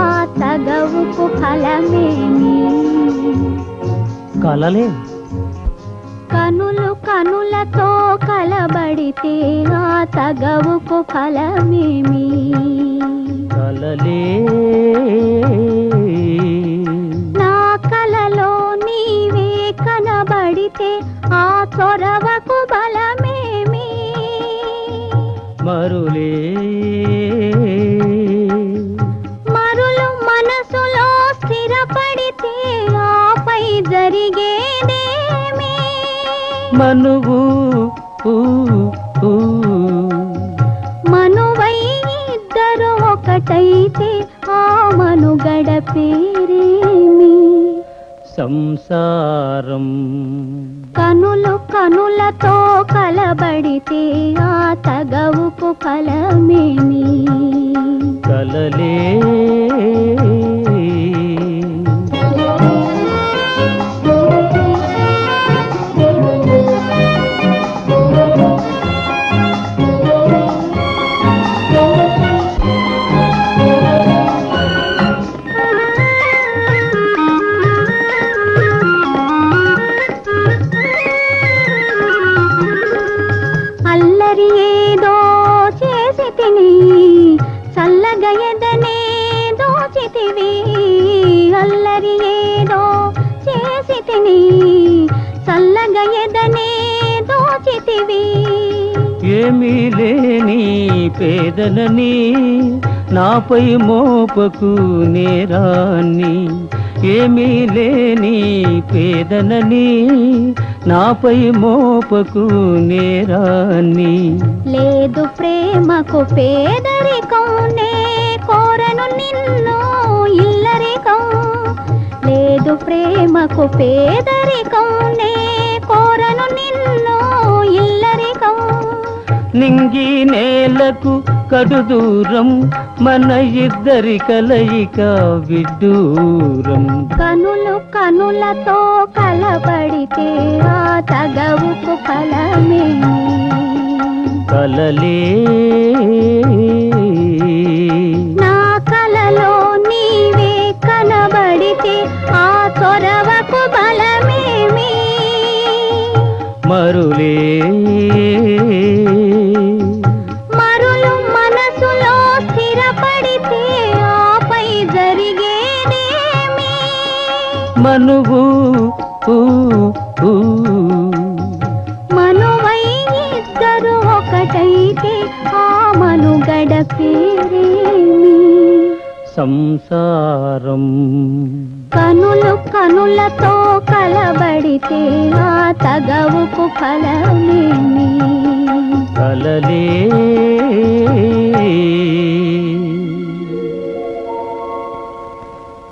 ఆ తగవుకు ఫలమేమి కలలే. కనులు కనులతో కలబడితే ఆ తగవుకు ఫలమేమి కలలే. నా కలలో నీవే కనబడితే ఆ త్వరవకు బలమేమి మరులే. జరిగేదేమి. మనువు. మనువై ఇద్దరు ఒకటైతే ఆ మనుగడ పేరేమి? సంసారం. కనులు కనులతో కలబడితే ఆ తగవుకు ఫలమేమి? కలలే చల్లగయదనే దోచితివి అల్లరి ఏదో చేసి తిని చల్లగయదనే దోచితివి. ఏమీ లేని పేదలని నాపై మోపకు నేరాన్ని. ఏమీ లేని పేదనని నాపై మోపకు నేరాన్ని. లేదు ప్రేమకు పేదరికం నే నిన్ను ఇల్లరికం లేదు ప్రేమకు పేదరికం నే కోరను నిన్ను ఇల్లరికం. నింగి నేలకు కడు దూరం మన ఇద్దరి కలయిక విడ్డూరం. కనులు కనులతో కలబడితే ఆ తగవుకు ఫలమేమి కలలే ఆ చొరవకు బలమేమి? మరులే. మరులు మనసులో స్థిరపడితే ఆపై జరిగేదేమి? మనువు. మనువై ఇద్దరు ఒకటైతే ఆ మనుగడ పేరేమి? సంసారం. కనులు కనులతో కలబడితే ఆ తగవుకు ఫలమే కలలే